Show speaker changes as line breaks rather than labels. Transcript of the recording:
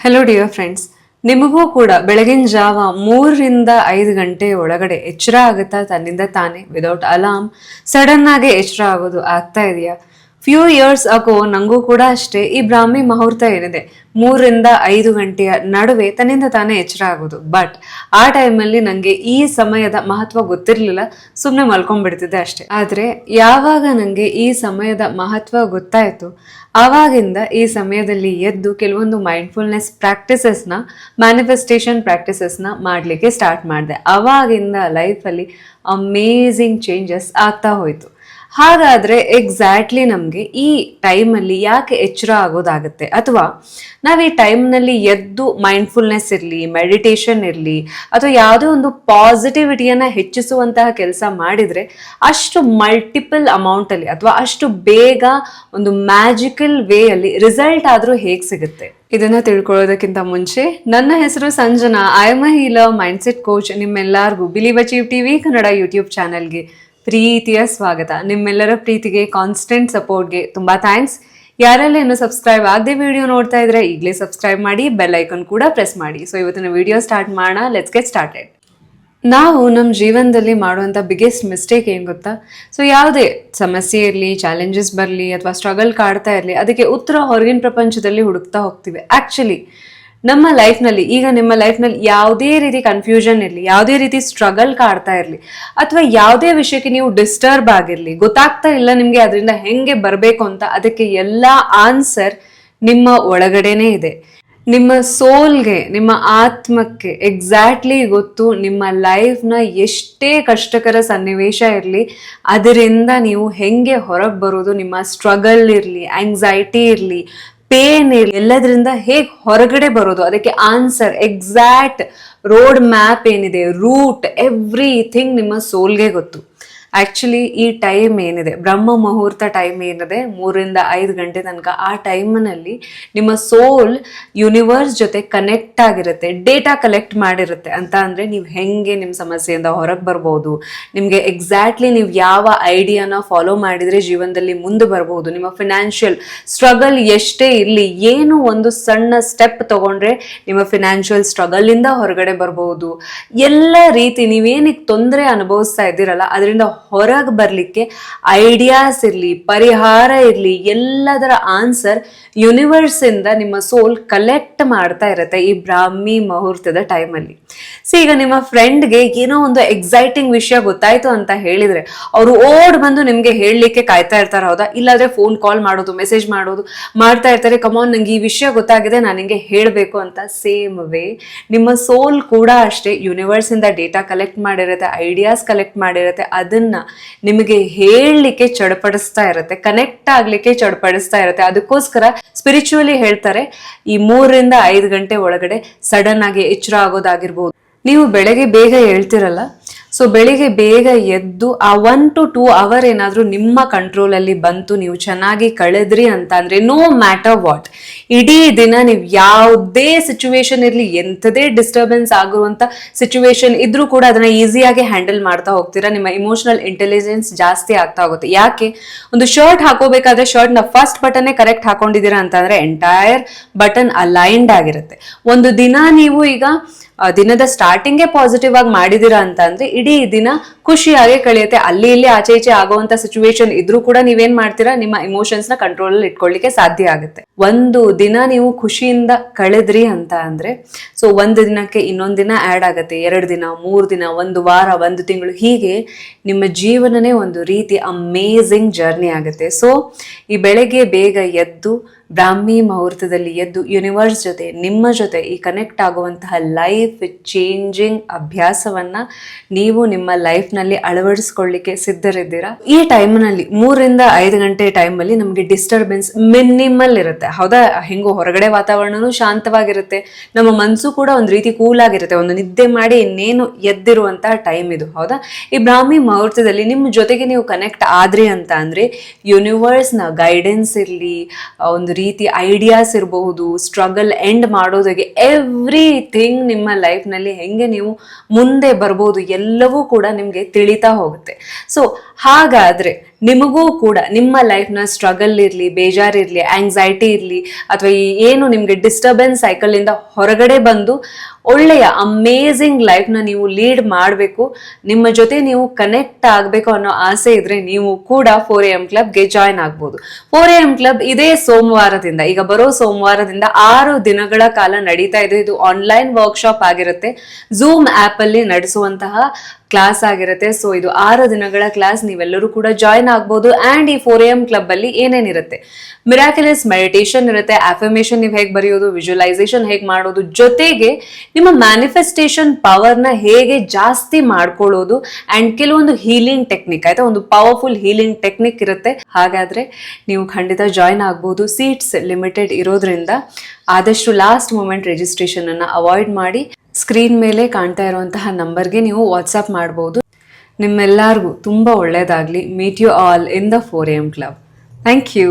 Hello dear friends ನಿಮಗೂ ಕೂಡ ಬೆಳಗಿನ ಜಾವ ಮೂರರಿಂದ ಐದು ಗಂಟೆ ಒಳಗಡೆ ಎಚ್ಚರ ಆಗುತ್ತಾ ತನ್ನಿಂದ ತಾನೇ ವಿದೌಟ್ ಅಲಾರ್ಮ್ ಸಡನ್ ಆಗಿ ಎಚ್ಚರ ಆಗೋದು ಆಗ್ತಾ ಇದೆಯಾ? ಫ್ಯೂ ಇಯರ್ಸ್ ಆಗೋ ನಂಗೂ ಕೂಡ ಅಷ್ಟೇ ಈ ಬ್ರಾಹ್ಮಿ ಮುಹೂರ್ತ ಏನಿದೆ. ಮೂರರಿಂದ ಐದು ಗಂಟೆಯ ನಡುವೆ ತನ್ನಿಂದ ತಾನೇ ಎಚ್ಚರ ಆಗೋದು. ಬಟ್ ಆ ಟೈಮಲ್ಲಿ ನನಗೆ ಈ ಸಮಯದ ಮಹತ್ವ ಗೊತ್ತಿರಲಿಲ್ಲ. ಸುಮ್ಮನೆ ಮಲ್ಕೊಂಡ್ಬಿಡ್ತಿದ್ದೆ ಅಷ್ಟೇ. ಆದರೆ ಯಾವಾಗ ನನಗೆ ಈ ಸಮಯದ ಮಹತ್ವ ಗೊತ್ತಾಯಿತು, ಆವಾಗಿಂದ ಈ ಸಮಯದಲ್ಲಿ ಎದ್ದು ಕೆಲವೊಂದು ಮೈಂಡ್ಫುಲ್ನೆಸ್ ಪ್ರಾಕ್ಟೀಸಸ್ನ ಮ್ಯಾನಿಫೆಸ್ಟೇಷನ್ ಪ್ರಾಕ್ಟೀಸಸ್ನ ಮಾಡಲಿಕ್ಕೆ ಸ್ಟಾರ್ಟ್ ಮಾಡಿದೆ. ಆವಾಗಿಂದ ಲೈಫಲ್ಲಿ ಅಮೇಝಿಂಗ್ ಚೇಂಜಸ್ ಆಗ್ತಾ ಹೋಯಿತು. ಹಾಗಾದ್ರೆ ಎಕ್ಸಾಕ್ಟ್ಲಿ ನಮಗೆ ಈ ಟೈಮಲ್ಲಿ ಯಾಕೆ ಎಚ್ಚರ ಆಗೋದಾಗುತ್ತೆ? ಅಥವಾ ನಾವು ಈ ಟೈಮ್ನಲ್ಲಿ ಎದ್ದು ಮೈಂಡ್ಫುಲ್ನೆಸ್ ಇರಲಿ ಮೆಡಿಟೇಷನ್ ಇರಲಿ, ಅಥವಾ ಯಾವುದೇ ಒಂದು ಪಾಸಿಟಿವಿಟಿಯನ್ನು ಹೆಚ್ಚಿಸುವಂತಹ ಕೆಲಸ ಮಾಡಿದರೆ ಅಷ್ಟು ಮಲ್ಟಿಪಲ್ ಅಮೌಂಟಲ್ಲಿ ಅಥವಾ ಅಷ್ಟು ಬೇಗ ಒಂದು ಮ್ಯಾಜಿಕಲ್ ವೇಯಲ್ಲಿ ರಿಸಲ್ಟ್ ಆದರೂ ಹೇಗೆ ಸಿಗುತ್ತೆ? ಇದನ್ನ ತಿಳ್ಕೊಳ್ಳೋದಕ್ಕಿಂತ ಮುಂಚೆ ನನ್ನ ಹೆಸರು Sanjana. I am a healer mindset coach ನಿಮ್ಮೆಲ್ಲರಿಗೂ believe achieve TV Kannada YouTube ಚಾನಲ್ಗೆ ಪ್ರೀತಿಯ ಸ್ವಾಗತ. ನಿಮ್ಮೆಲ್ಲರ ಪ್ರೀತಿಗೆ ಕಾನ್ಸ್ಟೆಂಟ್ ಸಪೋರ್ಟ್ಗೆ ತುಂಬಾ ಥ್ಯಾಂಕ್ಸ್ ಯಾರೆಲ್ಲ ಇನ್ನು ಸಬ್ಸ್ಕ್ರೈಬ್ ಆಗದೆ ವಿಡಿಯೋ ನೋಡ್ತಾ ಇದ್ರೆ ಈಗಲೇ ಸಬ್ಸ್ಕ್ರೈಬ್ ಮಾಡಿ ಬೆಲ್ ಐಕನ್ ಕೂಡ ಪ್ರೆಸ್ ಮಾಡಿ. ಸೊ ಇವತ್ತಿನ ವಿಡಿಯೋ ಸ್ಟಾರ್ಟ್ ಮಾಡೋಣ. ಲೆಟ್ಸ್ ಗೆಟ್ ಸ್ಟಾರ್ಟೆಡ್ ನಾವು ನಮ್ಮ ಜೀವನದಲ್ಲಿ ಮಾಡುವಂಥ ಬಿಗ್ಗೆಸ್ಟ್ ಮಿಸ್ಟೇಕ್ ಏನು ಗೊತ್ತಾ? ಸೊ ಯಾವುದೇ ಸಮಸ್ಯೆ ಇರಲಿ ಚಾಲೆಂಜಸ್ ಬರಲಿ, ಅಥವಾ ಸ್ಟ್ರಗಲ್ ಕಾಡ್ತಾ ಇರಲಿ, ಅದಕ್ಕೆ ಉತ್ತರ ಹೊರಗಿನ ಪ್ರಪಂಚದಲ್ಲಿ ಹುಡುಕ್ತಾ ಹೋಗ್ತೀವಿ. ಆ್ಯಕ್ಚುಲಿ ನಮ್ಮ ಲೈಫ್ನಲ್ಲಿ ಈಗ ನಿಮ್ಮ ಲೈಫ್ನಲ್ಲಿ ಯಾವುದೇ ರೀತಿ ಕನ್ಫ್ಯೂಷನ್ ಇರಲಿ, ಯಾವುದೇ ರೀತಿ ಸ್ಟ್ರಗಲ್ ಕಾಡ್ತಾ ಇರಲಿ, ಅಥವಾ ಯಾವುದೇ ವಿಷಯಕ್ಕೆ ನೀವು ಡಿಸ್ಟರ್ಬ್ ಆಗಿರಲಿ, ಗೊತ್ತಾಗ್ತಾ ಇಲ್ಲ ನಿಮಗೆ ಅದರಿಂದ ಹೆಂಗೆ ಬರಬೇಕು ಅಂತ ಅದಕ್ಕೆ ಎಲ್ಲ ಆನ್ಸರ್ ನಿಮ್ಮ ಒಳಗಡೆನೇ ಇದೆ. ನಿಮ್ಮ ಸೋಲ್ಗೆ ನಿಮ್ಮ ಆತ್ಮಕ್ಕೆ ಎಕ್ಸಾಕ್ಟ್ಲಿ ಗೊತ್ತು ನಿಮ್ಮ ಲೈಫ್ನ ಎಷ್ಟೇ ಕಷ್ಟಕರ ಸನ್ನಿವೇಶ ಇರಲಿ, ಅದರಿಂದ ನೀವು ಹೆಂಗೆ ಹೊರಗೆ ಬರೋದು, ನಿಮ್ಮ ಸ್ಟ್ರಗಲ್ ಇರಲಿ ಆಂಗ್ಸೈಟಿ ಇರಲಿ ಪೇನ್ ಎಲ್ಲದರಿಂದ ಹೇಗೆ ಹೊರಗಡೆ ಬರೋದು? ಅದಕ್ಕೆ ಆನ್ಸರ್ ಎಕ್ಸಾಕ್ಟ್ ರೋಡ್ ಮ್ಯಾಪ್ ಏನಿದೆ ರೂಟ್ ಎವ್ರಿಥಿಂಗ್ ನಿಮ್ಮ ಸೋಲ್ಗೆ ಗೊತ್ತು. ಆಕ್ಚುಲಿ ಈ ಟೈಮ್ ಏನಿದೆ? ಬ್ರಹ್ಮ ಮುಹೂರ್ತ ಟೈಮ್ ಏನಿದೆ? ಮೂರಿಂದ ಐದು ಗಂಟೆ ತನಕ ಆ ಟೈಮ್ನಲ್ಲಿ ನಿಮ್ಮ ಸೋಲ್ ಯೂನಿವರ್ಸ್ ಜೊತೆ ಕನೆಕ್ಟ್ ಆಗಿರುತ್ತೆ. ಡೇಟಾ ಕಲೆಕ್ಟ್ ಮಾಡಿರುತ್ತೆ. ಅಂತ ಅಂದರೆ ನೀವು ಹೆಂಗೆ ನಿಮ್ಮ ಸಮಸ್ಯೆಯಿಂದ ಹೊರಗೆ ಬರ್ಬೋದು? ನಿಮಗೆ ಎಕ್ಸಾಕ್ಟ್ಲಿ ನೀವು ಯಾವ ಐಡಿಯಾನ ಫಾಲೋ ಮಾಡಿದರೆ ಜೀವನದಲ್ಲಿ ಮುಂದೆ ಬರ್ಬೋದು? ನಿಮ್ಮ ಫಿನಾನ್ಷಿಯಲ್ ಸ್ಟ್ರಗಲ್ ಎಷ್ಟೇ ಇರಲಿ, ಏನು ಒಂದು ಸಣ್ಣ ಸ್ಟೆಪ್ ತಗೊಂಡ್ರೆ ನಿಮ್ಮ ಫಿನಾನ್ಷಿಯಲ್ ಸ್ಟ್ರಗಲಿಂದ ಹೊರಗಡೆ ಬರ್ಬೋದು. ಎಲ್ಲ ರೀತಿ ನೀವೇನಿಗೆ ತೊಂದರೆ ಅನುಭವಿಸ್ತಾ ಇದ್ದೀರಲ್ಲ, ಅದರಿಂದ ಹೊರಗೆ ಬರಲಿಕ್ಕೆ ಐಡಿಯಾಸ್ ಇರಲಿ, ಪರಿಹಾರ ಇರಲಿ, ಎಲ್ಲದರ ಆನ್ಸರ್ ಯೂನಿವರ್ಸಿಂದ ನಿಮ್ಮ ಸೋಲ್ ಕಲೆಕ್ಟ್ ಮಾಡ್ತಾ ಇರುತ್ತೆ ಈ ಬ್ರಾಹ್ಮಿ ಮುಹೂರ್ತದ ಟೈಮಲ್ಲಿ ಸೊ ಈಗ ನಿಮ್ಮ ಫ್ರೆಂಡ್ಗೆ ಏನೋ ಒಂದು ಎಕ್ಸೈಟಿಂಗ್ ವಿಷಯ ಗೊತ್ತಾಯ್ತು ಅಂತ ಹೇಳಿದ್ರೆ, ಅವರು ಓಡ್ ಬಂದು ನಿಮಗೆ ಹೇಳಲಿಕ್ಕೆ ಕಾಯ್ತಾ ಇರ್ತಾರೆ, ಹೌದಾ? ಇಲ್ಲಾಂದ್ರೆ ಫೋನ್ ಕಾಲ್ ಮಾಡೋದು ಮೆಸೇಜ್ ಮಾಡೋದು, ಮಾಡ್ತಾ ಇರ್ತಾರೆ ಕಮಾನ್ ನಂಗೆ ಈ ವಿಷಯ ಗೊತ್ತಾಗಿದೆ, ನಾನು ನಿಮಗೆ ಹೇಳಬೇಕು ಅಂತ ಸೇಮ್ ವೇ ನಿಮ್ಮ ಸೋಲ್ ಕೂಡ ಅಷ್ಟೇ ಯೂನಿವರ್ಸ್ ಇಂದ ಡೇಟಾ ಕಲೆಕ್ಟ್ ಮಾಡಿರುತ್ತೆ ಐಡಿಯಾಸ್ ಕಲೆಕ್ಟ್ ಮಾಡಿರುತ್ತೆ, ಅದನ್ನ ನಿಮಗೆ ಹೇಳಲಿಕ್ಕೆ ಚಡಪಡಿಸ್ತಾ ಇರುತ್ತೆ ಕನೆಕ್ಟ್ ಆಗ್ಲಿಕ್ಕೆ ಚಡಪಡಿಸ್ತಾ ಇರುತ್ತೆ. ಅದಕ್ಕೋಸ್ಕರ ಸ್ಪಿರಿಚುವಲಿ ಹೇಳ್ತಾರೆ, ಈ ಮೂರರಿಂದ ಐದು ಗಂಟೆ ಒಳಗಡೆ ಸಡನ್ ಆಗಿ ಎಚ್ಚರ ಆಗೋದಾಗಿರ್ಬೋದು. ನೀವು ಬೆಳಗ್ಗೆ ಬೇಗ ಹೇಳ್ತಿರಲ್ಲ ಸೊ ಬೆಳಿಗ್ಗೆ ಬೇಗ ಎದ್ದು ಆ ಒನ್ ಟು ಟೂ ಅವರ್ ಏನಾದರೂ ನಿಮ್ಮ ಕಂಟ್ರೋಲಲ್ಲಿ ಬಂತು, ನೀವು ಚೆನ್ನಾಗಿ ಕಳೆದ್ರಿ ಅಂತ ಅಂದರೆ ನೋ ಮ್ಯಾಟರ್ ವಾಟ್ ಇಡೀ ದಿನ ನೀವು ಯಾವುದೇ ಸಿಚುವೇಶನ್ ಇರಲಿ, ಎಂಥದೇ ಡಿಸ್ಟರ್ಬೆನ್ಸ್ ಆಗುವಂಥ ಸಿಚುವೇಶನ್ ಇದ್ರೂ ಕೂಡ ಅದನ್ನ ಈಸಿಯಾಗಿ ಹ್ಯಾಂಡಲ್ ಮಾಡ್ತಾ ಹೋಗ್ತೀರಾ. ನಿಮ್ಮ ಇಮೋಷನಲ್ ಇಂಟೆಲಿಜೆನ್ಸ್ ಜಾಸ್ತಿ ಆಗ್ತಾ ಹೋಗುತ್ತೆ. ಯಾಕೆ? ಒಂದು ಶರ್ಟ್ ಹಾಕೋಬೇಕಾದ್ರೆ ಶರ್ಟ್ನ ಫಸ್ಟ್ ಬಟನ್ನೇ ಕರೆಕ್ಟ್ ಹಾಕೊಂಡಿದ್ದೀರಾ ಅಂತಂದ್ರೆ ಎಂಟೈರ್ ಬಟನ್ ಅಲೈನ್ಡ್ ಆಗಿರುತ್ತೆ. ಒಂದು ದಿನ ನೀವು ಈಗ ದಿನದ ಸ್ಟಾರ್ಟಿಂಗೇ ಪಾಸಿಟಿವ್ ಆಗಿ ಮಾಡಿದ್ದೀರಾ ಅಂತ ದಿನ ಖುಷಿಯಾಗಿ ಕಳೆಯುತ್ತೆ. ಅಲ್ಲಿ ಇಲ್ಲಿ ಆಚೆ ಈಚೆ ಆಗುವಂತ ಸಿಚುವೇಶನ್ ಇದ್ರೂ ಕೂಡ ನೀವೇನ್ ಮಾಡ್ತೀರಾ? ನಿಮ್ಮ ಇಮೋಷನ್ಸ್ನ ಕಂಟ್ರೋಲ್ ಅಲ್ಲಿ ಇಟ್ಕೊಳ್ಳಿಕ್ಕೆ ಸಾಧ್ಯ ಆಗುತ್ತೆ. ಒಂದು ದಿನ ನೀವು ಖುಷಿಯಿಂದ ಕಳೆದ್ರಿ ಅಂತ ಅಂದ್ರೆ ಸೊ ಒಂದು ದಿನಕ್ಕೆ ಇನ್ನೊಂದು ದಿನ ಆ್ಯಡ್ ಆಗುತ್ತೆ. ಎರಡು ದಿನ, ಮೂರು ದಿನ, ಒಂದು ವಾರ, ಒಂದು ತಿಂಗಳು, ಹೀಗೆ ನಿಮ್ಮ ಜೀವನನೇ ಒಂದು ರೀತಿ ಅಮೇಝಿಂಗ್ ಜರ್ನಿ ಆಗುತ್ತೆ. ಸೊ ಈ ಬೆಳಗ್ಗೆ ಬೇಗ ಎದ್ದು ಬ್ರಾಹ್ಮಿ ಮುಹೂರ್ತದಲ್ಲಿ ಎದ್ದು ಯೂನಿವರ್ಸ್ ಜೊತೆ, ನಿಮ್ಮ ಜೊತೆ ಈ ಕನೆಕ್ಟ್ ಆಗುವಂತಹ ಲೈಫ್ ಚೇಂಜಿಂಗ್ ಅಭ್ಯಾಸವನ್ನ ನೀವು ನಿಮ್ಮ ಲೈಫ್ನಲ್ಲಿ ಅಳವಡಿಸ್ಕೊಳ್ಳಿಕ್ಕೆ ಸಿದ್ಧರಿದ್ದೀರಾ? ಈ ಟೈಮ್ನಲ್ಲಿ ಮೂರಿಂದ ಐದು ಗಂಟೆ ಟೈಮಲ್ಲಿ ನಮಗೆ ಡಿಸ್ಟರ್ಬೆನ್ಸ್ ಮಿನಿಮಲ್ ಇರುತ್ತೆ. ಹೌದಾ? ಹೆಂಗೋ ಹೊರಗಡೆ ವಾತಾವರಣನೂ ಶಾಂತವಾಗಿರುತ್ತೆ. ನಮ್ಮ ಮನಸ್ಸು ಕೂಡ ಒಂದು ರೀತಿ ಕೂಲ್ ಆಗಿರುತ್ತೆ. ಒಂದು ನಿದ್ದೆ ಮಾಡಿ ಇನ್ನೇನು ಎದ್ದಿರುವಂತಹ ಟೈಮ್ ಇದು, ಹೌದಾ? ಈ ಬ್ರಾಹ್ಮಿ ಮುಹೂರ್ತದಲ್ಲಿ ನಿಮ್ಮ ಜೊತೆಗೆ ನೀವು ಕನೆಕ್ಟ್ ಆದ್ರಿ ಅಂತ ಅಂದ್ರೆ ಯೂನಿವರ್ಸ್ನ ಗೈಡೆನ್ಸ್ ಇರಲಿ ಒಂದು ರೀತಿ ಐಡಿಯಾಸ್ ಇರಬಹುದು ಸ್ಟ್ರಗಲ್ ಎಂಡ್ ಮಾಡೋದಕ್ಕೆ ಎವ್ರಿಥಿಂಗ್ ನಿಮ್ಮ ಲೈಫ್ನಲ್ಲಿ ಹೆಂಗೆ ನೀವು ಮುಂದೆ ಬರ್ಬೋದು ಎಲ್ಲವೂ ಕೂಡ ನಿಮಗೆ ತಿಳಿತಾ ಹೋಗುತ್ತೆ. ಸೊ ಹಾಗಾದ್ರೆ ನಿಮಗೂ ಕೂಡ, ನಿಮ್ಮ ಲೈಫ್ನ ಸ್ಟ್ರಗಲ್ ಇರಲಿ ಬೇಜಾರಿರಲಿ ಆಂಗ್ಸೈಟಿ ಇರಲಿ, ಅಥವಾ ಈ ಏನು ನಿಮಗೆ ಡಿಸ್ಟರ್ಬೆನ್ಸ್ ಸೈಕಲಿಂದ ಹೊರಗಡೆ ಬಂದು ಒಳ್ಳೆಯ ಅಮೇಝಿಂಗ್ ಲೈಫ್ನ ನೀವು ಲೀಡ್ ಮಾಡಬೇಕು, ನಿಮ್ಮ ಜೊತೆ ನೀವು ಕನೆಕ್ಟ್ ಆಗಬೇಕು ಅನ್ನೋ ಆಸೆ ಇದ್ರೆ ನೀವು ಕೂಡ ಫೋರ್ ಎಂ ಕ್ಲಬ್ಗೆ ಜಾಯ್ನ್ ಆಗ್ಬೋದು. ಫೋರ್ ಎಂ ಕ್ಲಬ್ ಇದೇ ಸೋಮವಾರದಿಂದ, ಈಗ ಬರೋ ಸೋಮವಾರದಿಂದ ಆರು ದಿನಗಳ ಕಾಲ ನಡೀತಾ ಇದೆ. ಇದು ಆನ್ಲೈನ್ ವರ್ಕ್ಶಾಪ್ ಆಗಿರುತ್ತೆ. ಝೂಮ್ ಆ್ಯಪಲ್ಲಿ ನಡೆಸುವಂತಹ ಕ್ಲಾಸ್ ಆಗಿರುತ್ತೆ. ಸೊ ಇದು ಆರು ದಿನಗಳ ಕ್ಲಾಸ್ ನೀವೆಲ್ಲರೂ ಕೂಡ ಜಾಯಿನ್ ಆಗ್ಬೋದು. ಆ್ಯಂಡ್ ಈ ಫೋರ್ ಎಂ ಕ್ಲಬ್ ಅಲ್ಲಿ ಏನೇನಿರುತ್ತೆ ಮಿರಾಕ್ಯುಲಸ್ ಮೆಡಿಟೇಷನ್ ಇರುತ್ತೆ. ಅಫರ್ಮೇಷನ್ ನೀವು ಹೇಗೆ ಬರೆಯೋದು? ವಿಜುವಲೈಸೇಷನ್ ಹೇಗೆ ಮಾಡೋದು? ಜೊತೆಗೆ ನಿಮ್ಮ ಮ್ಯಾನಿಫೆಸ್ಟೇಷನ್ ಪವರ್ನ ಹೇಗೆ ಜಾಸ್ತಿ ಮಾಡ್ಕೊಳ್ಳೋದು? ಅಂಡ್ ಕೆಲವೊಂದು ಹೀಲಿಂಗ್ ಟೆಕ್ನಿಕ್ ಆಯಿತಾ? ಒಂದು ಪವರ್ಫುಲ್ ಹೀಲಿಂಗ್ ಟೆಕ್ನಿಕ್ ಇರುತ್ತೆ. ಹಾಗಾದ್ರೆ ನೀವು ಖಂಡಿತ ಜಾಯಿನ್ ಆಗ್ಬೋದು. ಸೀಟ್ಸ್ ಲಿಮಿಟೆಡ್ ಇರೋದ್ರಿಂದ ಆದಷ್ಟು ಲಾಸ್ಟ್ ಮೂಮೆಂಟ್ ರಿಜಿಸ್ಟ್ರೇಷನ್ ಅನ್ನ ಅವಾಯ್ಡ್ ಮಾಡಿ. ಸ್ಕ್ರೀನ್ ಮೇಲೆ ಕಾಣ್ತಾ ಇರುವಂತಹ ನಂಬರ್ಗೆ ನೀವು ವಾಟ್ಸಪ್ ಮಾಡ್ಬೋದು. ನಿಮ್ಮೆಲ್ಲರಿಗೂ ತುಂಬ ಒಳ್ಳೆಯದಾಗಲಿ meet you all in the four M club thank you